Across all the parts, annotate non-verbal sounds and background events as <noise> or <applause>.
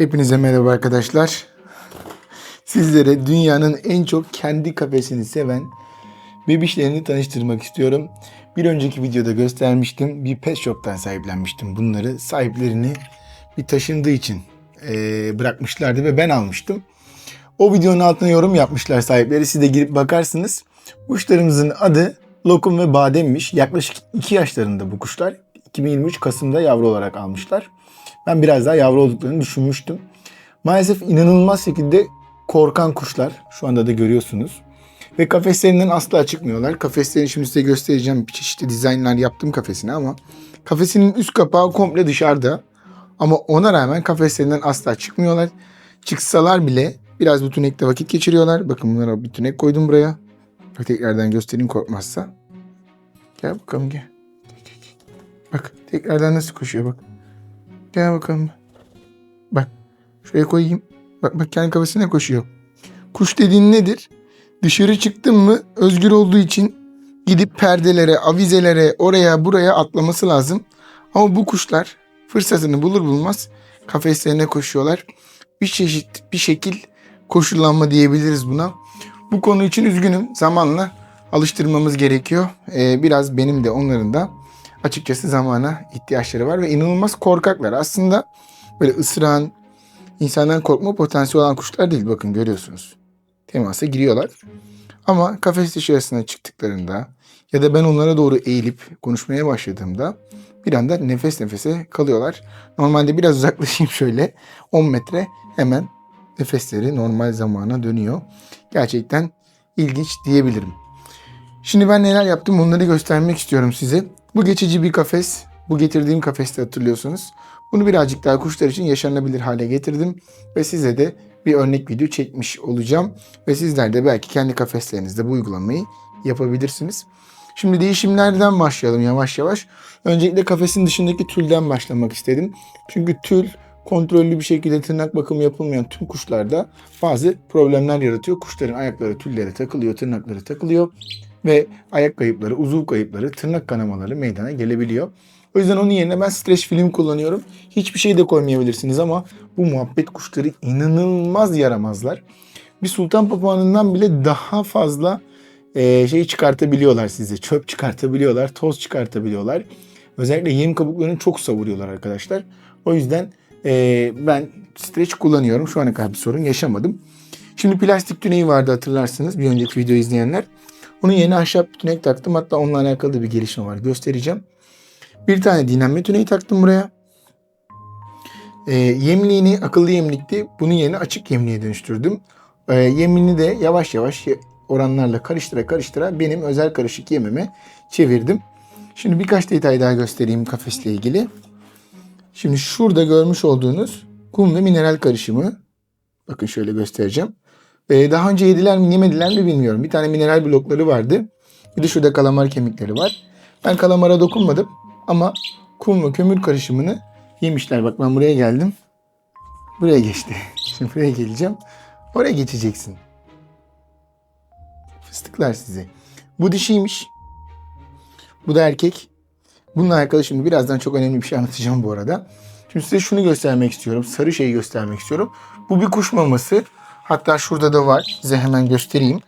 Hepinize merhaba arkadaşlar. Sizlere dünyanın en çok kendi kafesini seven bebişlerini tanıştırmak istiyorum. Bir önceki videoda göstermiştim. Bir pet shop'tan sahiplenmiştim bunları. Sahiplerini bir taşındığı için eee, bırakmışlardı ve ben almıştım. O videonun altına yorum yapmışlar sahipleri. Siz de girip bakarsınız. Kuşlarımızın adı Lokum ve Badem'miş. Yaklaşık 2 yaşlarında bu kuşlar. 2023 Kasım'da yavru olarak almışlar. Ben biraz daha yavru olduklarını düşünmüştüm. Maalesef inanılmaz şekilde korkan kuşlar. Şu anda da görüyorsunuz. Ve kafeslerinden asla çıkmıyorlar. Kafeslerini şimdi size göstereceğim. Bir çeşitli dizaynlar yaptım kafesine ama kafesinin üst kapağı komple dışarıda. Ama ona rağmen kafeslerinden asla çıkmıyorlar. Çıksalar bile biraz bu tünekte vakit geçiriyorlar. Bakın bunlara bir tünek koydum buraya. Tekrardan göstereyim korkmazsa. Gel bakalım gel. Bak tekrardan nasıl koşuyor bak. Gel bakalım. Bak şuraya koyayım. Bak bak kendi kafasına koşuyor. Kuş dediğin nedir? Dışarı çıktın mı özgür olduğu için gidip perdelere, avizelere, oraya buraya atlaması lazım. Ama bu kuşlar fırsatını bulur bulmaz kafeslerine koşuyorlar. Bir çeşit, bir şekil koşullanma diyebiliriz buna. Bu konu için üzgünüm. Zamanla alıştırmamız gerekiyor. Ee, biraz benim de onların da açıkçası zamana ihtiyaçları var ve inanılmaz korkaklar. Aslında böyle ısıran, insandan korkma potansiyeli olan kuşlar değil. Bakın görüyorsunuz. Temasa giriyorlar. Ama kafes dışarısına çıktıklarında ya da ben onlara doğru eğilip konuşmaya başladığımda bir anda nefes nefese kalıyorlar. Normalde biraz uzaklaşayım şöyle 10 metre hemen nefesleri normal zamana dönüyor. Gerçekten ilginç diyebilirim. Şimdi ben neler yaptım onları göstermek istiyorum size. Bu geçici bir kafes. Bu getirdiğim kafeste hatırlıyorsunuz. Bunu birazcık daha kuşlar için yaşanabilir hale getirdim. Ve size de bir örnek video çekmiş olacağım. Ve sizler de belki kendi kafeslerinizde bu uygulamayı yapabilirsiniz. Şimdi değişimlerden başlayalım yavaş yavaş. Öncelikle kafesin dışındaki tülden başlamak istedim. Çünkü tül kontrollü bir şekilde tırnak bakımı yapılmayan tüm kuşlarda bazı problemler yaratıyor. Kuşların ayakları tüllere takılıyor, tırnakları takılıyor ve ayak kayıpları, uzuv kayıpları, tırnak kanamaları meydana gelebiliyor. O yüzden onun yerine ben streç film kullanıyorum. Hiçbir şey de koymayabilirsiniz ama bu muhabbet kuşları inanılmaz yaramazlar. Bir sultan papağanından bile daha fazla e, şey çıkartabiliyorlar size. Çöp çıkartabiliyorlar, toz çıkartabiliyorlar. Özellikle yem kabuklarını çok savuruyorlar arkadaşlar. O yüzden e, ben streç kullanıyorum. Şu ana kadar bir sorun yaşamadım. Şimdi plastik tüneyi vardı hatırlarsınız bir önceki video izleyenler. Onun yerine ahşap bir tünek taktım. Hatta onunla alakalı da bir gelişme var. Göstereceğim. Bir tane dinlenme tüneyi taktım buraya. E, yemliğini akıllı yemlikti. Bunun yerine açık yemliğe dönüştürdüm. E, yemliğini de yavaş yavaş oranlarla karıştıra karıştıra benim özel karışık yemime çevirdim. Şimdi birkaç detay daha göstereyim kafesle ilgili. Şimdi şurada görmüş olduğunuz kum ve mineral karışımı. Bakın şöyle göstereceğim. Ee, daha önce yediler mi yemediler mi bilmiyorum. Bir tane mineral blokları vardı. Bir de şurada kalamar kemikleri var. Ben kalamara dokunmadım ama kum ve kömür karışımını yemişler. Bak ben buraya geldim. Buraya geçti. <laughs> Şimdi buraya geleceğim. Oraya geçeceksin. Fıstıklar sizi. Bu dişiymiş. Bu da erkek. Bununla alakalı şimdi birazdan çok önemli bir şey anlatacağım bu arada. Şimdi size şunu göstermek istiyorum. Sarı şeyi göstermek istiyorum. Bu bir kuş maması. Hatta şurada da var. Size hemen göstereyim.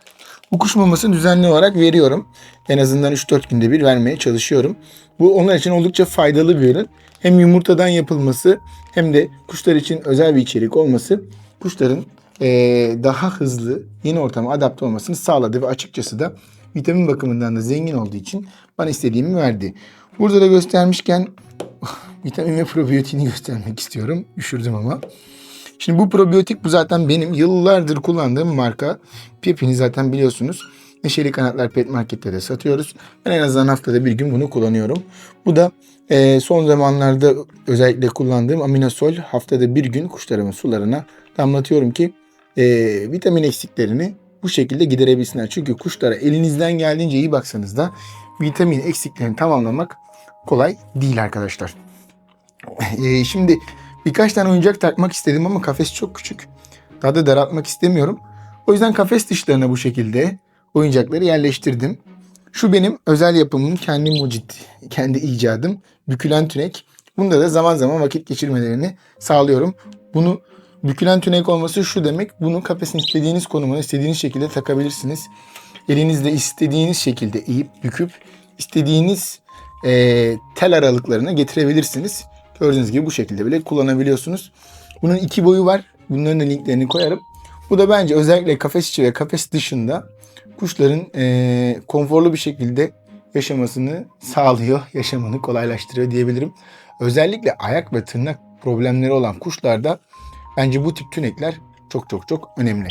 Bu kuş mamasını düzenli olarak veriyorum. En azından 3-4 günde bir vermeye çalışıyorum. Bu onlar için oldukça faydalı bir ürün. Hem yumurtadan yapılması hem de kuşlar için özel bir içerik olması kuşların eee, daha hızlı yeni ortama adapte olmasını sağladı ve açıkçası da vitamin bakımından da zengin olduğu için bana istediğimi verdi. Burada da göstermişken <laughs> vitamin ve probiyotiğini göstermek istiyorum. Üşürdüm ama. Şimdi bu probiyotik bu zaten benim yıllardır kullandığım marka. Pepini zaten biliyorsunuz. Neşeli Kanatlar Pet Market'te de satıyoruz. Ben en azından haftada bir gün bunu kullanıyorum. Bu da e, son zamanlarda özellikle kullandığım aminosol haftada bir gün kuşlarımın sularına damlatıyorum ki e, vitamin eksiklerini bu şekilde giderebilsinler. Çünkü kuşlara elinizden geldiğince iyi baksanız da vitamin eksiklerini tamamlamak kolay değil arkadaşlar. E, şimdi birkaç tane oyuncak takmak istedim ama kafes çok küçük. Daha da daraltmak istemiyorum. O yüzden kafes dışlarına bu şekilde oyuncakları yerleştirdim. Şu benim özel yapımım, kendi mucit, kendi icadım. Bükülen tünek. Bunda da zaman zaman vakit geçirmelerini sağlıyorum. Bunu bükülen tünek olması şu demek. Bunu kafesin istediğiniz konumuna istediğiniz şekilde takabilirsiniz. Elinizle istediğiniz şekilde eğip büküp istediğiniz e, tel aralıklarına getirebilirsiniz. Gördüğünüz gibi bu şekilde bile kullanabiliyorsunuz. Bunun iki boyu var. Bunların da linklerini koyarım. Bu da bence özellikle kafes içi ve kafes dışında kuşların e, konforlu bir şekilde yaşamasını sağlıyor, yaşamını kolaylaştırıyor diyebilirim. Özellikle ayak ve tırnak problemleri olan kuşlarda bence bu tip tünekler çok çok çok önemli.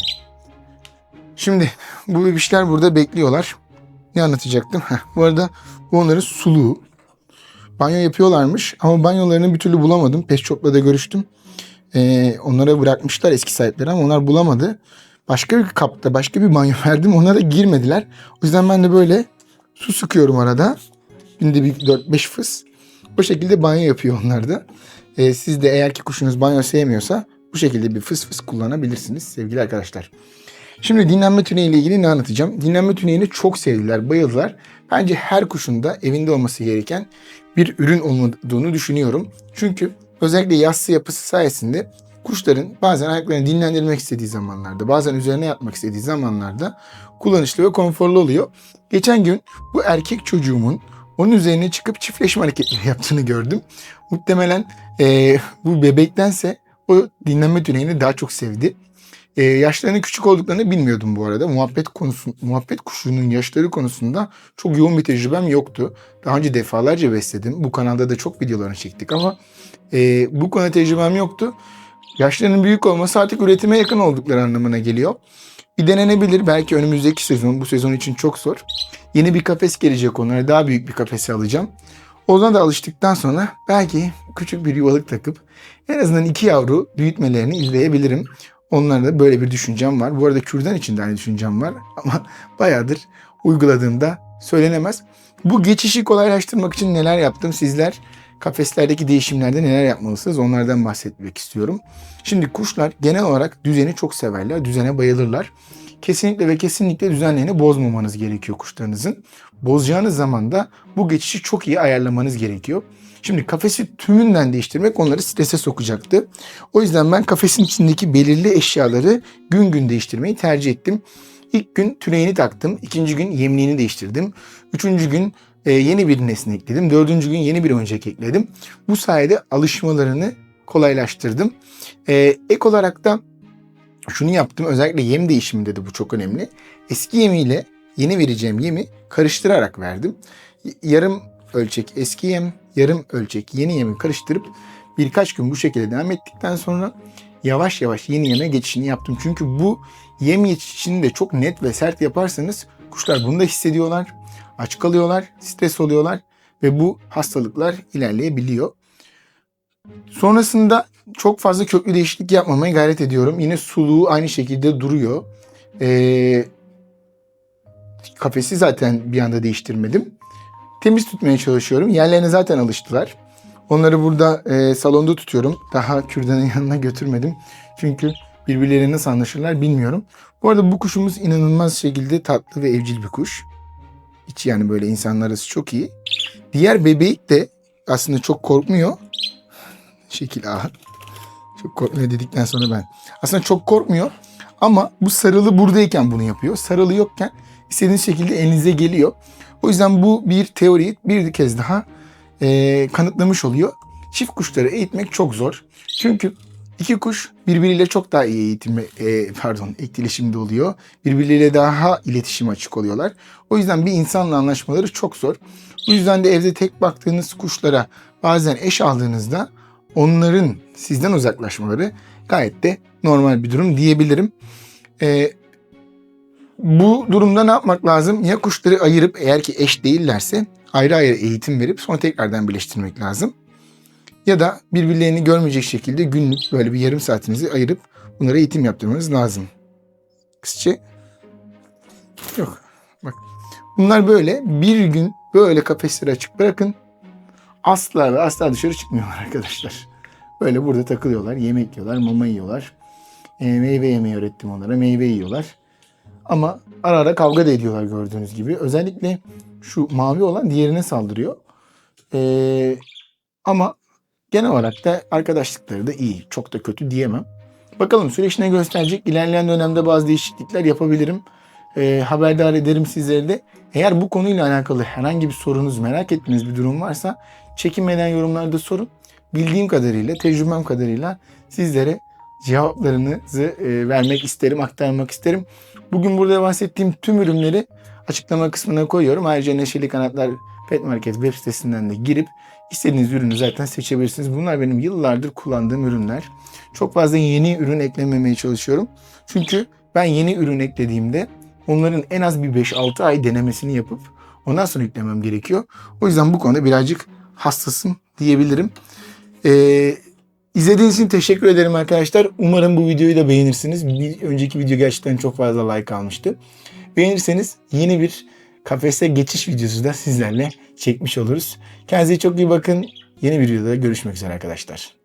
Şimdi bu bebişler burada bekliyorlar. Ne anlatacaktım? Heh, bu arada bu onların suluğu. Banyo yapıyorlarmış ama banyolarını bir türlü bulamadım. Pet Shop'la da görüştüm. Ee, onlara bırakmışlar eski sahipleri ama onlar bulamadı. Başka bir kapta başka bir banyo <laughs> verdim. Onlara girmediler. O yüzden ben de böyle su sıkıyorum arada. Günde bir 4-5 fıs. O şekilde banyo yapıyor onlar da. Ee, siz de eğer ki kuşunuz banyo sevmiyorsa bu şekilde bir fıs fıs kullanabilirsiniz sevgili arkadaşlar. Şimdi dinlenme tüneyi ile ilgili ne anlatacağım? Dinlenme tüneyini çok sevdiler, bayıldılar. Bence her kuşun da evinde olması gereken bir ürün olduğunu düşünüyorum. Çünkü özellikle yassı yapısı sayesinde kuşların bazen ayaklarını dinlendirmek istediği zamanlarda, bazen üzerine yatmak istediği zamanlarda kullanışlı ve konforlu oluyor. Geçen gün bu erkek çocuğumun onun üzerine çıkıp çiftleşme hareketleri <laughs> yaptığını gördüm. Muhtemelen eee, bu bebektense o dinlenme tüneyini daha çok sevdi. Ee, yaşlarının küçük olduklarını bilmiyordum bu arada. Muhabbet konusu, muhabbet kuşunun yaşları konusunda çok yoğun bir tecrübem yoktu. Daha önce defalarca besledim. Bu kanalda da çok videolarını çektik ama e, bu konuda tecrübem yoktu. Yaşlarının büyük olması artık üretime yakın oldukları anlamına geliyor. Bir denenebilir. Belki önümüzdeki sezon, bu sezon için çok zor. Yeni bir kafes gelecek onlara. Daha büyük bir kafesi alacağım. Ona da alıştıktan sonra belki küçük bir yuvalık takıp en azından iki yavru büyütmelerini izleyebilirim. Onlarda da böyle bir düşüncem var. Bu arada kürdan için de aynı düşüncem var. <laughs> Ama bayağıdır uyguladığımda söylenemez. Bu geçişi kolaylaştırmak için neler yaptım sizler kafeslerdeki değişimlerde neler yapmalısınız onlardan bahsetmek istiyorum. Şimdi kuşlar genel olarak düzeni çok severler. Düzene bayılırlar. Kesinlikle ve kesinlikle düzenlerini bozmamanız gerekiyor kuşlarınızın. Bozacağınız zaman da bu geçişi çok iyi ayarlamanız gerekiyor. Şimdi kafesi tümünden değiştirmek onları strese sokacaktı. O yüzden ben kafesin içindeki belirli eşyaları gün gün değiştirmeyi tercih ettim. İlk gün tüneğini taktım. ikinci gün yemliğini değiştirdim. Üçüncü gün e, yeni bir nesne ekledim. Dördüncü gün yeni bir oyuncak ekledim. Bu sayede alışmalarını kolaylaştırdım. E, ek olarak da şunu yaptım. Özellikle yem değişiminde de bu çok önemli. Eski yemiyle yeni vereceğim yemi karıştırarak verdim. Yarım ölçek eski yem, yarım ölçek yeni yemi karıştırıp birkaç gün bu şekilde devam ettikten sonra yavaş yavaş yeni yeme geçişini yaptım. Çünkü bu yem geçişini de çok net ve sert yaparsanız kuşlar bunu da hissediyorlar. Aç kalıyorlar, stres oluyorlar ve bu hastalıklar ilerleyebiliyor. Sonrasında çok fazla köklü değişiklik yapmamaya gayret ediyorum. Yine suluğu aynı şekilde duruyor. Ee, kafesi zaten bir anda değiştirmedim. Temiz tutmaya çalışıyorum. Yerlerine zaten alıştılar. Onları burada e, salonda tutuyorum. Daha kürdanın <laughs> yanına götürmedim. Çünkü birbirleriyle nasıl anlaşırlar bilmiyorum. Bu arada bu kuşumuz inanılmaz şekilde tatlı ve evcil bir kuş. Hiç yani böyle insanlar arası çok iyi. Diğer bebek de aslında çok korkmuyor. <laughs> Şekil A. Çok korkmuyor dedikten sonra ben. Aslında çok korkmuyor. Ama bu sarılı buradayken bunu yapıyor. Sarılı yokken istediğiniz şekilde elinize geliyor. O yüzden bu bir teoriyi bir kez daha e, kanıtlamış oluyor. Çift kuşları eğitmek çok zor. Çünkü iki kuş birbiriyle çok daha iyi eğitim, e, pardon etkileşimde oluyor. Birbirleriyle daha iletişim açık oluyorlar. O yüzden bir insanla anlaşmaları çok zor. Bu yüzden de evde tek baktığınız kuşlara bazen eş aldığınızda onların sizden uzaklaşmaları gayet de normal bir durum diyebilirim. E, bu durumda ne yapmak lazım? Ya kuşları ayırıp eğer ki eş değillerse ayrı ayrı eğitim verip sonra tekrardan birleştirmek lazım. Ya da birbirlerini görmeyecek şekilde günlük böyle bir yarım saatinizi ayırıp bunlara eğitim yaptırmanız lazım. Kızçe yok. Bak bunlar böyle bir gün böyle kafesleri açık bırakın. Asla ve asla dışarı çıkmıyorlar arkadaşlar. Böyle burada takılıyorlar. Yemek yiyorlar, mama yiyorlar. E, meyve yemeyi öğrettim onlara. Meyve yiyorlar. Ama ara ara kavga da ediyorlar gördüğünüz gibi. Özellikle şu mavi olan diğerine saldırıyor. Ee, ama genel olarak da arkadaşlıkları da iyi. Çok da kötü diyemem. Bakalım süreç ne gösterecek? İlerleyen dönemde bazı değişiklikler yapabilirim. Ee, haberdar ederim sizleri de. Eğer bu konuyla alakalı herhangi bir sorunuz, merak ettiğiniz bir durum varsa çekinmeden yorumlarda sorun. Bildiğim kadarıyla, tecrübem kadarıyla sizlere cevaplarınızı e, vermek isterim, aktarmak isterim. Bugün burada bahsettiğim tüm ürünleri açıklama kısmına koyuyorum. Ayrıca Neşeli Kanatlar Pet Market web sitesinden de girip istediğiniz ürünü zaten seçebilirsiniz. Bunlar benim yıllardır kullandığım ürünler. Çok fazla yeni ürün eklememeye çalışıyorum. Çünkü ben yeni ürün eklediğimde onların en az bir 5-6 ay denemesini yapıp ondan sonra yüklemem gerekiyor. O yüzden bu konuda birazcık hassasım diyebilirim. Ee, izlediğiniz için teşekkür ederim arkadaşlar. Umarım bu videoyu da beğenirsiniz. Bir önceki video gerçekten çok fazla like almıştı. Beğenirseniz yeni bir kafese geçiş videosu da sizlerle çekmiş oluruz. Kendinize çok iyi bakın. Yeni bir videoda görüşmek üzere arkadaşlar.